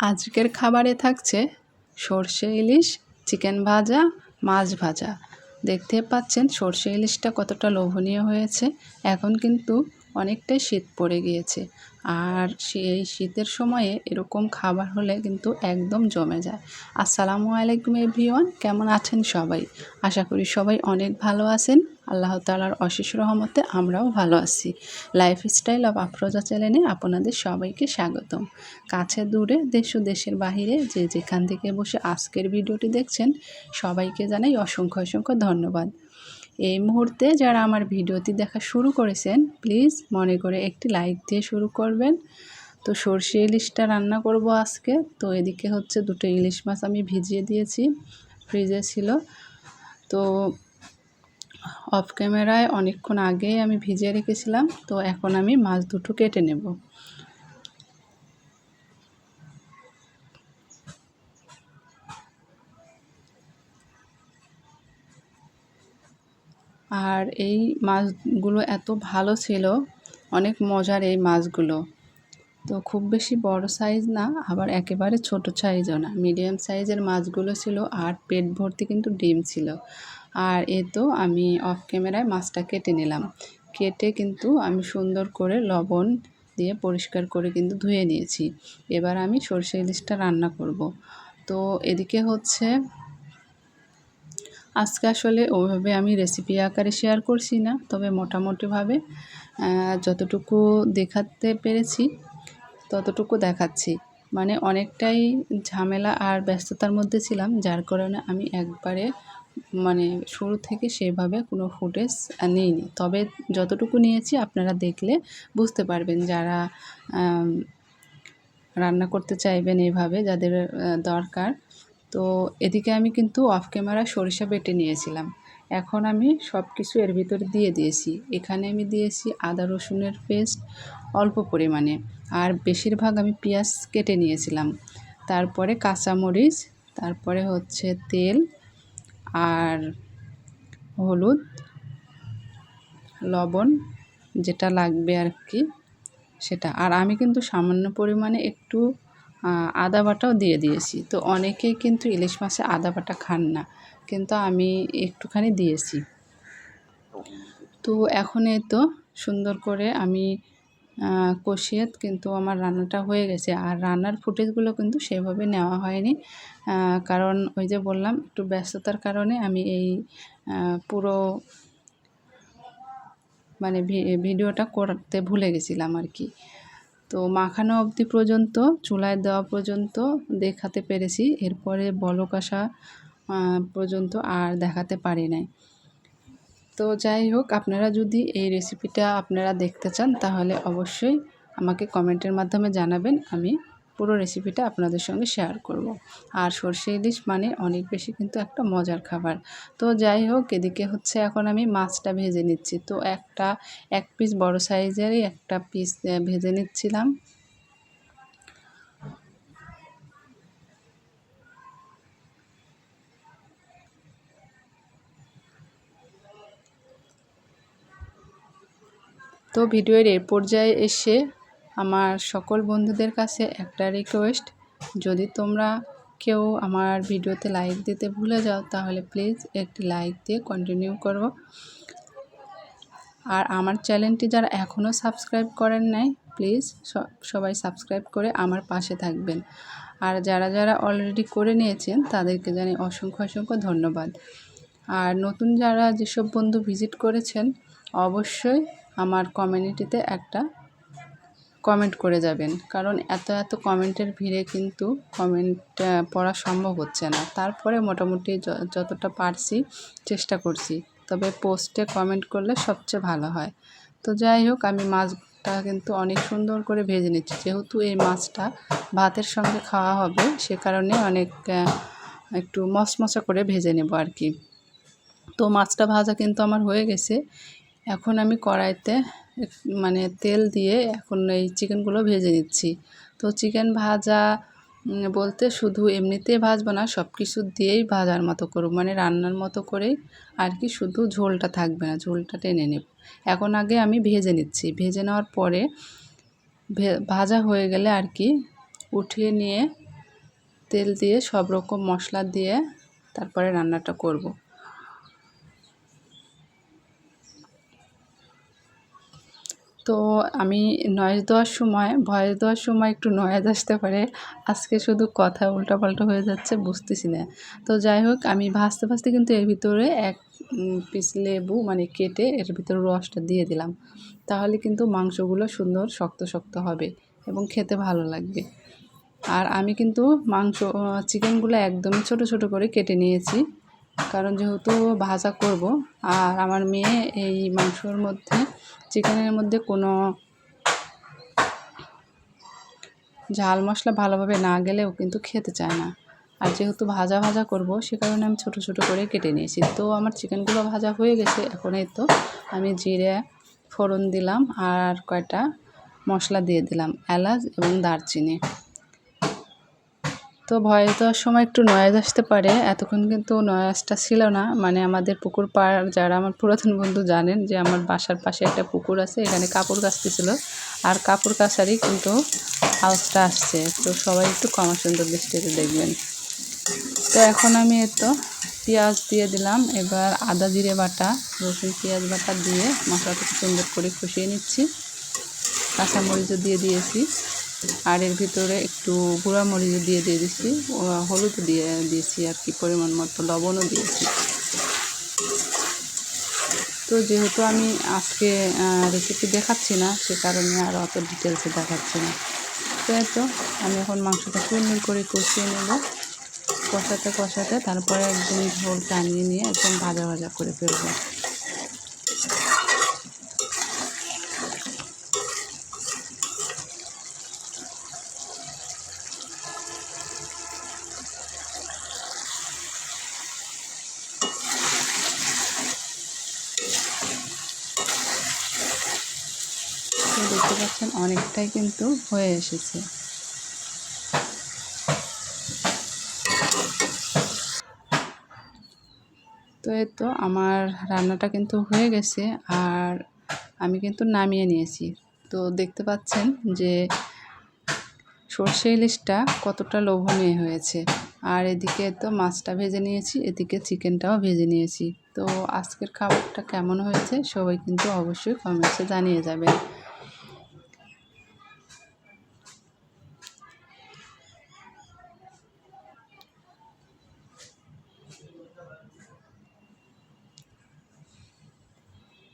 আজকের খাবারে থাকছে সর্ষে ইলিশ, চিকেন ভাজা, মাছ ভাজা। দেখতে পাচ্ছেন সর্ষে ইলিশটা কতটা লোভনীয় হয়েছে। এখন কিন্তু অনেকটাই শীত পড়ে গিয়েছে। আর সেই শীতের সময়ে এরকম খাবার হলে কিন্তু একদম জমে যায়। আসসালামু আলাইকুম এভরিওয়ান, কেমন আছেন সবাই? আশা করি সবাই অনেক ভালো আছেন। আল্লাহ তালার অশেষ রহমতে আমরাও ভালো আছি। লাইফস্টাইল অফ আফরোজা চ্যানেলে আপনাদের সবাইকে স্বাগতম। কাছে দূরে, দেশ ও দেশের বাহিরে যে যেখান থেকে বসে আজকের ভিডিওটি দেখছেন, সবাইকে জানাই অসংখ্য অসংখ্য ধন্যবাদ। এই মুহূর্তে যারা আমার ভিডিওটি দেখা শুরু করেছেন, প্লিজ মনে করে একটি লাইক দিয়ে শুরু করবেন। তো সর্ষে ইলিশটা রান্না করব আজকে। তো এদিকে হচ্ছে দুটো ইলিশ মাছ আমি ভিজিয়ে দিয়েছি, ফ্রিজে ছিল। তো অফ ক্যামেরায় অনেকক্ষণ আগেই আমি ভিজিয়ে রেখেছিলাম। তো এখন আমি মাছ দুটো কেটে নেব। আর এই মাছগুলো এত ভালো ছিল, অনেক মজার এই মাছগুলো। তো খুব বেশি বড় সাইজ না, আবার একেবারে ছোট সাইজও না। মিডিয়াম সাইজের মাছগুলো ছিল আর পেট ভর্তি কিন্তু ডিম ছিল। আর এ তো আমি অফ ক্যামেরায় মাছটা কেটে নিলাম। কেটে কিন্তু আমি সুন্দর করে লবণ দিয়ে পরিষ্কার করে কিন্তু ধুয়ে নিয়েছি। এবার আমি সর্ষে ইলিশটা রান্না করব। তো এদিকে হচ্ছে আজকে আসলে ওইভাবে আমি রেসিপি আকারে শেয়ার করছি না, তবে মোটামুটিভাবে যতটুকু দেখাতে পেরেছি, ততটুকু দেখাচ্ছি। মানে অনেকটাই ঝামেলা আর ব্যস্ততার মধ্যে ছিলাম, যার কারণে আমি একবারে মানে শুরু থেকে সেভাবে কোনো ফুটেজ নিইনি। তবে যতটুকু নিয়েছি আপনারা দেখলে বুঝতে পারবেন, যারা রান্না করতে চাইবেন এভাবে, যাদের দরকার তো এদিকে আমি কিন্তু অফ ক্যামেরা সরিষা বেটে নিয়েছিলাম। এখন আমি সব কিছু এর ভিতরে দিয়ে দিয়েছি। এখানে আমি দিয়েছি আদা রসুনের পেস্ট অল্প পরিমাণে। আর বেশিরভাগ আমি পেঁয়াজ কেটে নিয়েছিলাম। তারপরে কাঁচামরিচ, তারপরে হচ্ছে তেল আর হলুদ, লবণ যেটা লাগবে আর কি সেটা। আর আমি কিন্তু সামান্য পরিমাণে একটু আদা বাটাও দিয়ে দিয়েছি। তো অনেকেই কিন্তু ইলিশ মাছে আদা বাটা খান না, কিন্তু আমি একটুখানি দিয়েছি। তো এখন এই তো সুন্দর করে আমি কষিয়ে কিন্তু আমার রান্নাটা হয়ে গেছে। আর রান্নার ফুটেজগুলো কিন্তু সেভাবে নেওয়া হয়নি কারণ ওই যে বললাম, একটু ব্যস্ততার কারণে আমি এই পুরো মানে ভিডিওটা করতে ভুলে গেছিলাম আর কি। তো মাখানো অবধি পর্যন্ত, চুলায় দেওয়া পর্যন্ত দেখাতে পেরেছি। এরপরে বলক আসা পর্যন্ত আর দেখাতে পারি নাই। তো যাই হোক, আপনারা যদি এই রেসিপিটা আপনারা দেখতে চান, তাহলে অবশ্যই আমাকে কমেন্টের মাধ্যমে জানাবেন, আমি পুরো রেসিপিটা আপনাদের সঙ্গে শেয়ার করব। আর সর্ষে ইলিশ মানে অনেক বেশি কিন্তু একটা মজার খাবার। তো যাই হোক, এদিকে হচ্ছে এখন আমি মাছটা ভেজে নিচ্ছি। তো একটা, এক পিস বড় সাইজেরই একটা পিস ভেজে নিচ্ছিলাম। তো ভিডিওর এ পর্যায়ে এসে আমার সকল বন্ধুদের কাছে একটা রিকোয়েস্ট যদি তোমরা কেউ আমার ভিডিওতে লাইক দিতে ভুলে যাও, তাহলে প্লিজ একটি লাইক দিয়ে কন্টিনিউ করো। আর আমার চ্যানেলটি যারা এখনও সাবস্ক্রাইব করেন নাই প্লিজ সবাই সাবস্ক্রাইব করে আমার পাশে থাকবেন। আর যারা যারা অলরেডি করে নিয়েছেন, তাদেরকে জানি অসংখ্য অসংখ্য ধন্যবাদ। আর নতুন যারা যেসব বন্ধু ভিজিট করেছেন, অবশ্যই আমার কমিউনিটিতে একটা কমেন্ট করে যাবেন। কারণ এত এত কমেন্টের ভিড়ে কিন্তু কমেন্ট পড়া সম্ভব হচ্ছে না। তারপরে মোটামুটি যতটা পারছি চেষ্টা করছি। তবে পোস্টে কমেন্ট করলে সবচেয়ে ভালো হয়। তো যাই হোক, আমি মাছটা কিন্তু অনেক সুন্দর করে ভেজে নিচ্ছি। যেহেতু এই মাছটা ভাতের সঙ্গে খাওয়া হবে, সে কারণে অনেক একটু মশমশা করে ভেজে নেব আর কি। তো মাছটা ভাজা কিন্তু আমার হয়ে গেছে। এখন আমি কড়াইতে মানে তেল দিয়ে এখন এই চিকেনগুলো ভেজে নিচ্ছি। তো চিকেন ভাজা বলতে শুধু এমনিতে ভাজবো না সব কিছু দিয়েই ভাজার মতো করব। মানে রান্নার মতো করেই আর কি শুধু ঝোলটা থাকবে না, ঝোলটা টেনে নেব। এখন আগে আমি ভেজে নিচ্ছি। ভেজে নেওয়ার পরে ভাজা হয়ে গেলে আর কি উঠিয়ে নিয়ে তেল দিয়ে সব রকম মশলা দিয়ে তারপরে রান্নাটা করব। তো আমি নয়েজ দেওয়ার সময় ভয়েস দেওয়ার সময় একটু নয়েজ আসতে পারে। আজকে শুধু কথা উল্টাপাল্টা হয়ে যাচ্ছে, বুঝতেছি না। তো যাই হোক, আমি ভাজতে ভাজতে কিন্তু এর ভিতরে এক পিস লেবু মানে কেটে এর ভিতরে রসটা দিয়ে দিলাম। তাহলে কিন্তু মাংসগুলো সুন্দর শক্ত শক্ত হবে এবং খেতে ভালো লাগবে। আর আমি কিন্তু মাংস চিকেনগুলো একদমই ছোট ছোট করে কেটে নিয়েছি। কারণ যেহেতু ভাজা করব, আর আমার মেয়ে এই মাংসর মধ্যে, চিকেনের মধ্যে কোনো ঝাল মশলা ভালোভাবে না গেলেও কিন্তু খেতে চায় না। আর যেহেতু ভাজা ভাজা করব, সে কারণে আমি ছোট ছোট করে কেটে নিয়েছি। তো আমার চিকেনগুলো ভাজা হয়ে গেছে এখন এই তো। আমি জিরে, ফোড়ন দিলাম আর কয়টা মশলা দিয়ে দিলাম, এলাচ এবং দারচিনি। তো ভয়েস দেওয়ার সময় একটু নয়েজ আসতে পারে। এতক্ষণ কিন্তু নয়েজটা ছিল না। মানে আমাদের পুকুর পাড়, যারা আমার পুরাতন বন্ধু জানেন যে আমার বাসার পাশে একটা পুকুর আছে, এখানে কাপড় কাচতেছিল। আর কাপড় কাচারই কিন্তু আওয়াজটা আসছে। তো সবাই একটু কমা সুন্দর দৃষ্টিতে দেখবেন। তো এখন আমি তো পেঁয়াজ দিয়ে দিলাম। এবার আদা, জিরে বাটা, রসুন, পেঁয়াজ বাটা দিয়ে মশলাটা সুন্দর করে কষিয়ে নিচ্ছি। কাঁচামরিচও দিয়ে দিয়েছি। আর এর ভিতরে একটু গুঁড়া মরিচ দিয়ে দিয়ে দিচ্ছি হলুদ দিয়ে দিয়েছি আর কি, পরিমাণ মতো লবণও দিয়েছি। তো যেহেতু আমি আজকে রেসিপি দেখাচ্ছি না, সে কারণে আর অত ডিটেলসে দেখাচ্ছি না। তো তো, আমি এখন মাংসটা সুন্দর করে কষিয়ে নেব। কষাতে কষাতে তারপরে একদম ঝোল টানিয়ে নিয়ে একদম ভাজা ভাজা করে ফেলব দেখতে পাচ্ছেন, অনেকটাই কিন্তু হয়ে এসেছে। তো এই তো আমার রান্নাটা কিন্তু হয়ে গেছে, আর আমি কিন্তু নামিয়ে নিয়েছি। তো দেখতে পাচ্ছেন যে সর্ষে ইলিশটা কতটা লোভনীয় হয়েছে। আর এদিকে তো মাছটা ভেজে নিয়েছি, এদিকে চিকেনটাও ভেজে নিয়েছি। তো আজকের খাবারটা কেমন হয়েছে সবাই কিন্তু অবশ্যই কমেন্টসে জানিয়ে যাবেন।